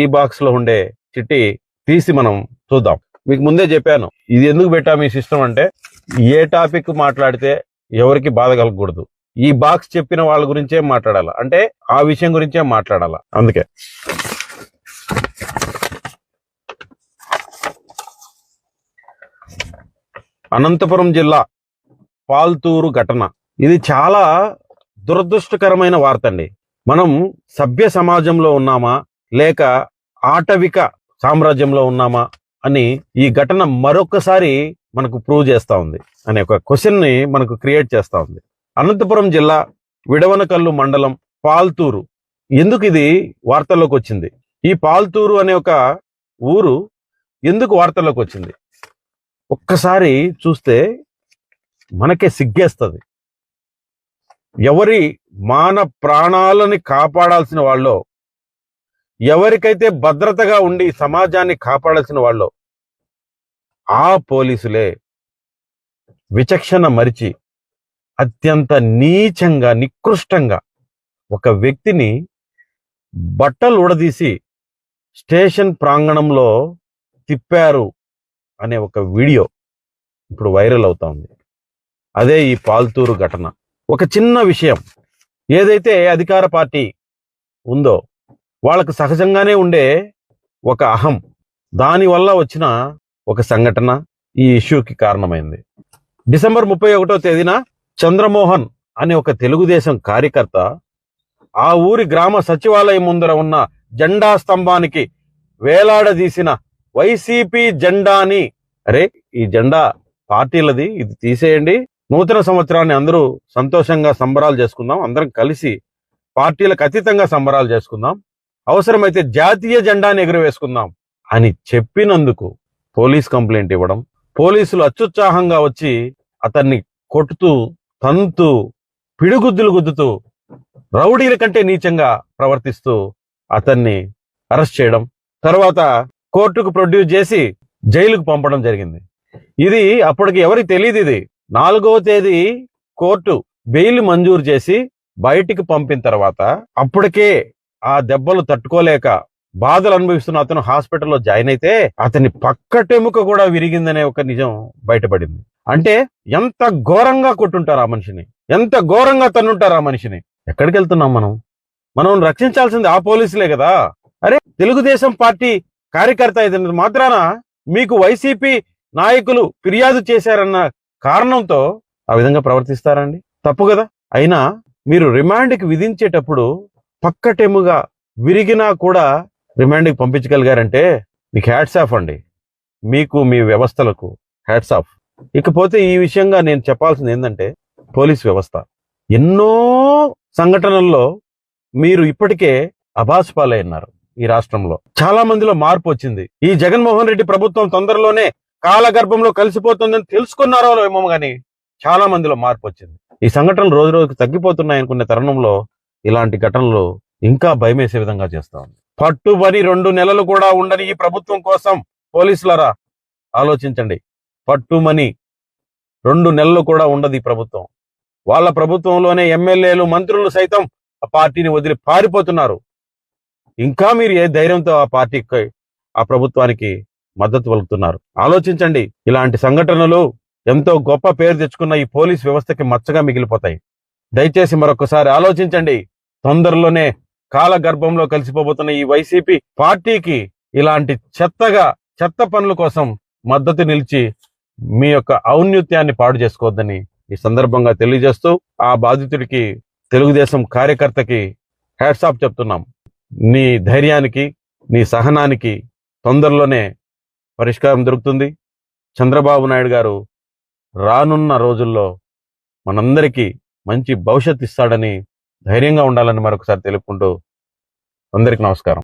ఈ బాక్స్లో ఉండే చిట్టి తీసి మనం చూద్దాం. మీకు ముందే చెప్పాను ఇది ఎందుకు పెట్టాము ఈ సిస్టమ్ అంటే ఏ టాపిక్ మాట్లాడితే ఎవరికి బాధ కలగకూడదు. ఈ బాక్స్ చెప్పిన వాళ్ళ గురించే మాట్లాడాలి అంటే ఆ విషయం గురించే మాట్లాడాల అందుకే. అనంతపురం జిల్లా పాల్తూరు ఘటన. ఇది చాలా దురదృష్టకరమైన వార్త అండి. మనం సభ్య సమాజంలో ఉన్నామా? లేక ఆటవిక సామ్రాజ్యంలో ఉన్నామా అని ఈ ఘటన మరొకసారి మనకు ప్రూవ్ చేస్తూ ఉంది అనే ఒక క్వశ్చన్ని మనకు క్రియేట్ చేస్తూ ఉంది. అనంతపురం జిల్లా విడవనకల్లు మండలం పాల్తూరు. ఎందుకు ఇది వార్తల్లోకి వచ్చింది? ఈ పాల్తూరు అనే ఒక ఊరు ఎందుకు వార్తల్లోకి వచ్చింది? ఒక్కసారి చూస్తే మనకే సిగ్గేస్తుంది. ఎవరి మాన ప్రాణాలని కాపాడాల్సిన వాళ్ళు ఎవరికైతే భద్రతగా ఉండి సమాజాన్ని కాపాడాల్సిన వాళ్ళు ఆ పోలీసులే విచక్షణ మరిచి అత్యంత నీచంగా నికృష్టంగా ఒక వ్యక్తిని బట్టలు ఉడదీసి స్టేషన్ ప్రాంగణంలో తిప్పారు అనే ఒక వీడియో ఇప్పుడు వైరల్ అవుతా ఉంది. అదే ఈ పాల్తూరు ఘటన. ఒక చిన్న విషయం. ఏదైతే అధికార పార్టీ ఉందో వాళ్ళకు సహజంగానే ఉండే ఒక అహం. దానివల్ల వచ్చిన ఒక సంఘటన ఈ ఇష్యూకి కారణమైంది. డిసెంబర్ ముప్పై ఒకటో తేదీన చంద్రమోహన్ అనే ఒక తెలుగుదేశం కార్యకర్త ఆ ఊరి గ్రామ సచివాలయం ముందర ఉన్న జెండా స్తంభానికి వేలాడదీసిన వైసీపీ జెండాని అరే ఈ జెండా పార్టీలది ఇది తీసేయండి. నూతన సంవత్సరాన్ని అందరూ సంతోషంగా సంబరాలు చేసుకుందాం. అందరం కలిసి పార్టీలకు అతీతంగా సంబరాలు చేసుకుందాం. అవసరమైతే జాతీయ జెండాని ఎగురవేసుకుందాం అని చెప్పినందుకు పోలీస్ కంప్లైంట్ ఇవ్వడం పోలీసులు అత్యుత్సాహంగా వచ్చి అతన్ని కొట్టుతూ తంతు పిడుగుద్దులు గుద్దుతూ రౌడీల కంటే నీచంగా ప్రవర్తిస్తూ అతన్ని అరెస్ట్ చేయడం తర్వాత కోర్టుకు ప్రొడ్యూస్ చేసి జైలుకు పంపడం జరిగింది. ఇది అప్పటికి ఎవరికి తెలియదు ఇది. నాలుగవ తేదీ కోర్టు బెయిల్ మంజూరు చేసి బయటికి పంపిన తర్వాత అప్పటికే ఆ దెబ్బలు తట్టుకోలేక బాధలు అనుభవిస్తున్న అతను హాస్పిటల్లో జాయిన్ అయితే అతని పక్కటెముక కూడా విరిగిందనే ఒక నిజం బయటపడింది. అంటే ఎంత ఘోరంగా కొట్టుంటారు ఆ మనిషిని? ఎంత ఘోరంగా తన్నుంటారు ఆ మనిషిని? ఎక్కడికి వెళ్తున్నాం మనం? మనం రక్షించాల్సింది ఆ పోలీసులే కదా? అరే తెలుగుదేశం పార్టీ కార్యకర్త అయిన మాత్రాన మీకు వైసీపీ నాయకులు ఫిర్యాదు చేశారన్న కారణంతో ఆ విధంగా ప్రవర్తిస్తారండి తప్పు కదా? అయినా మీరు రిమాండ్కి విధించేటప్పుడు పక్కటెముగా విరిగినా కూడా రిమాండ్కి పంపించగలిగారంటే మీకు హ్యాట్స్ ఆఫ్ అండి. మీకు మీ వ్యవస్థలకు హ్యాట్స్ ఆఫ్. ఇకపోతే ఈ విషయంగా నేను చెప్పాల్సింది ఏంటంటే పోలీస్ వ్యవస్థ. ఎన్నో సంఘటనల్లో మీరు ఇప్పటికే అభాసుపాలై ఉన్నారు ఈ రాష్ట్రంలో. చాలా మందిలో మార్పు వచ్చింది. ఈ జగన్మోహన్ రెడ్డి ప్రభుత్వం తొందరలోనే కాలగర్భంలో కలిసిపోతుందని తెలుసుకున్నారో ఏమో కానీ చాలా మందిలో మార్పు వచ్చింది. ఈ సంఘటనలు రోజు రోజుకు తగ్గిపోతున్నాయి అనుకునే తరుణంలో ఇలాంటి ఘటనలు ఇంకా భయమేసే విధంగా చేస్తా ఉంది. పట్టుబడి రెండు నెలలు కూడా ఉండని ఈ ప్రభుత్వం కోసం పోలీసులరా ఆలోచించండి. పట్టుమని రెండు నెలలు కూడా ఉండదు ఈ ప్రభుత్వం. వాళ్ళ ప్రభుత్వంలోనే ఎమ్మెల్యేలు మంత్రులు సైతం ఆ పార్టీని వదిలి పారిపోతున్నారు. ఇంకా మీరు ఏ ధైర్యంతో ఆ పార్టీకి ఆ ప్రభుత్వానికి మద్దతు పలుకుతున్నారు? ఆలోచించండి. ఇలాంటి సంఘటనలు ఎంతో గొప్ప పేరు తెచ్చుకున్న ఈ పోలీస్ వ్యవస్థకి మచ్చగా మిగిలిపోతాయి. దయచేసి మరొకసారి ఆలోచించండి. తొందరలోనే కాలగర్భంలో కలిసిపోబోతున్న ఈ వైసీపీ పార్టీకి ఇలాంటి చెత్తగా చెత్త పనుల కోసం మద్దతు నిలిచి మీ యొక్క ఔన్నత్యాన్ని పాడు చేసుకోవద్దని ఈ సందర్భంగా తెలియజేస్తూ ఆ బాధితుడికి తెలుగుదేశం కార్యకర్తకి హ్యాట్స్ ఆఫ్ చెప్తున్నాం. నీ ధైర్యానికి నీ సహనానికి తొందరలోనే పరిష్కారం దొరుకుతుంది. చంద్రబాబు నాయుడు గారు రానున్న రోజుల్లో మనందరికీ మంచి భవిష్యత్ ఇస్తాడని ధైర్యంగా ఉండాలని మరొకసారి తెలుపుకుంటూ అందరికి నమస్కారం.